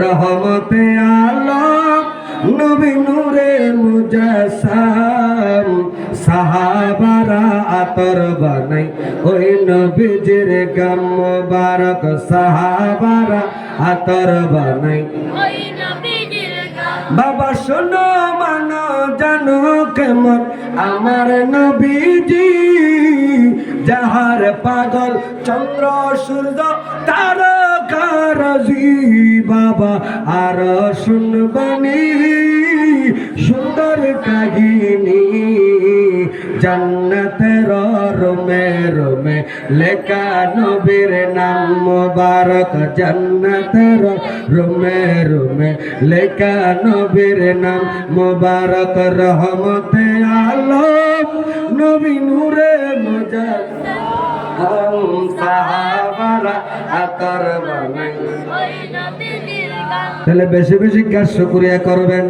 রহমতে আলম নবী নূরে মুজাসাম সাহাবারা আতর বানাই। ওই নবীজির গাম মুবারক সাহাবারা আতর বানাই। বাবা শোনো মানো জানো কেমন? আমার নবীজি যাহার পাগল চন্দ্র সূর্য তারকারাজি বাবা, আর শুনবানি সুন্দর কাহিনী। জান্নাতের রোমে রোমে, লেখা নবীর নাম মোবারক। জান্নাতের রোমে রোমে, লেখা নবীর নাম মোবারক। রহমতে আলম নবী নূরে মুজাদ সাহাবারা আতর বানাই তাহলে বেশি বেশি কাজ শুক্রিয়া করবেন।